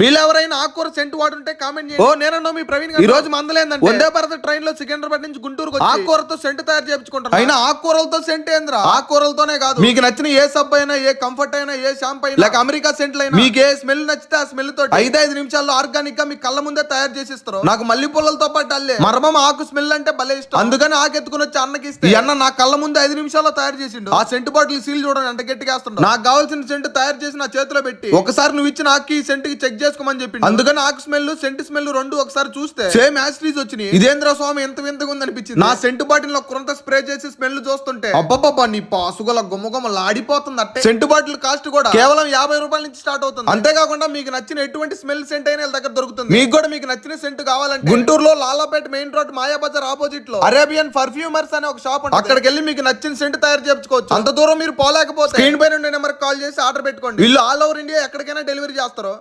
మీరు ఎవరైనా ఆకుకూర సెంట్ వాడుంటే కామెంట్ చేయండి. ఓ నేనన్నా మీ ప్రవీణ్ గారు ఈ రోజు మందలేందంటే వందే భారత్ ట్రైన్లో సికింద్రాబాద్ నుంచి గుంటూరుకు ఆకుకూరతో సెంట్ తయారు చేయించుకుంటారు అయినా ఆకుకూరలతో సెంట్ ఏంద్రా? ఆకుకూరలతోనే కాదు. మీకు నచ్చిన ఏ సబ్ అయినా ఏ కంఫర్ట్ అయినా ఏ షాంపూ అయినా లేక అమెరికా సెంట్లు అయినా మీకు ఏ స్మెల్ నచ్చితే ఆ స్మెల్ తోటి ఐదు ఐదు నిమిషాల్లో ఆర్గానిక్గా మీ కళ్ళ ముందే తయారు చేసి ఇస్తారు నాకు మల్లె పుల్లలతో పాటు అల్లే. మర్మం ఆకు స్మెల్ అంటే భలే ఇష్టం. అందుకని ఆకు ఎత్తుకుని వచ్చి అన్నకి ఇస్తే అన్న నా కళ్ళ ముందే ఐదు నిమిషాల్లో తయారు చేసిండు. ఆ సెంటు బాటిల్ సీల్ చూడండి ఎంత గట్టిగా నాకు కావాల్సిన సెంట్ తయారు చేసి నా చేతిలో పెట్టి. ఒకసారి నువ్వు ఇచ్చిన ఆకు ఈ సెంట్కి చెక్ చేసుకోమని చెప్పి అందుకని ఆకు స్మెల్ సెంట్ స్మెల్ రెండు ఒకసారి చూస్తే సేమ్ యాస్ట్రీస్ వచ్చినాయి. ఇదేంద్ర స్వామి ఎంత వింతగా ఉంది అనిపించింది నా సెంటు బాటిల్లో కొంత స్ప్రే చేసి స్మెల్ చూస్తుంటే అబ్బబ్బబ్బా నీ పాసుగల గుమ్మగుమ్మ లాడిపోతుంది అట్టే సెంటు బాటిల్ కాస్ట్ కూడా కేవలం యాభై రూపాయల నుంచి స్టార్ట్ అవుతుంది. అంతేకాకుండా మీకు నచ్చిన ఎటువంటి స్మెల్ సెంట్ అయినా దగ్గర దొరుకుతుంది. మీకు కూడా మీకు నచ్చిన సెంట్ కావాలంటే గుంటూరులో లాలాపేట మెయిన్ రోడ్ మాయా బజార్ ఆపోజిట్లో అరేబియన్ పర్ఫ్యూమర్స్ అనే ఒక షాప్ ఉంటుంది. అక్కడికి వెళ్ళి మీకు నచ్చిన సెంట్ తయారు చేయించుకోవచ్చు. అంత దూరం మీరు పోలేకపోతే స్క్రీన్ పై నుండి నెంబర్ కాల్ చేసి ఆర్డర్ పెట్టుకోండి. వీళ్ళు ఆల్ ఓవర్ ఇండియా ఎక్కడికైనా డెలివరీ చేస్తారు.